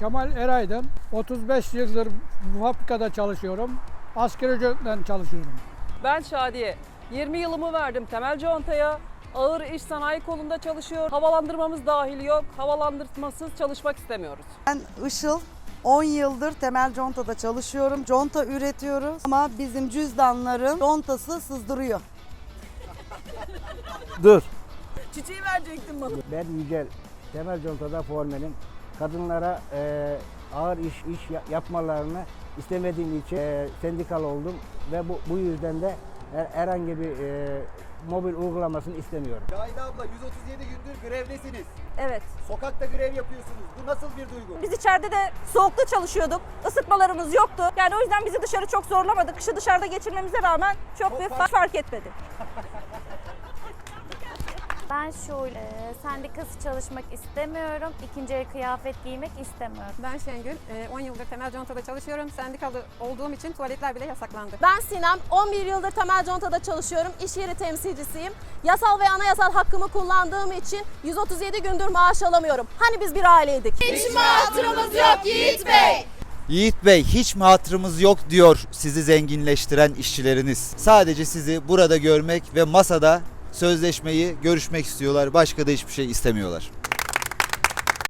Kemal Eraydın. 35 yıldır bu fabrikada çalışıyorum. Asgari ücretten çalışıyorum. Ben Şadiye. 20 yılımı verdim temel contaya. Ağır iş sanayi kolunda çalışıyor. Havalandırmamız dahil yok. Havalandırmasız çalışmak istemiyoruz. Ben Işıl 10 yıldır temel contada çalışıyorum. Conta üretiyoruz ama bizim cüzdanların contası sızdırıyor. Dur. Çiçeği verecektin bana. Ben Yücel. Temel Conta'da formenim. Kadınlara e, ağır iş iş ya- yapmalarını istemediğim için e, sendikal oldum ve bu, bu yüzden de her- herhangi bir e, mobil uygulamasını istemiyorum. Cahide abla 137 gündür grevdesiniz. Evet. Sokakta grev yapıyorsunuz. Bu nasıl bir duygu? Biz içeride de soğukta çalışıyorduk. Isıtmalarımız yoktu. Yani o yüzden bizi dışarı çok zorlamadı. Kışı dışarıda geçirmemize rağmen çok bir fark, fark etmedi. Ben şöyle e, sendikası çalışmak istemiyorum. İkinci el kıyafet giymek istemiyorum. Ben Şengül, e, 10 yıldır temel contada çalışıyorum. Sendikalı olduğum için tuvaletler bile yasaklandı. Ben Sinem, 11 yıldır Temel Conta'da çalışıyorum. İş yeri temsilcisiyim. Yasal ve anayasal hakkımı kullandığım için 137 gündür maaş alamıyorum. Hani biz bir aileydik. Yiğit Bey hiç mi hatırımız yok diyor sizi zenginleştiren işçileriniz. Sadece sizi burada görmek ve masada sözleşmeyi görüşmek istiyorlar. Başka da hiçbir şey istemiyorlar.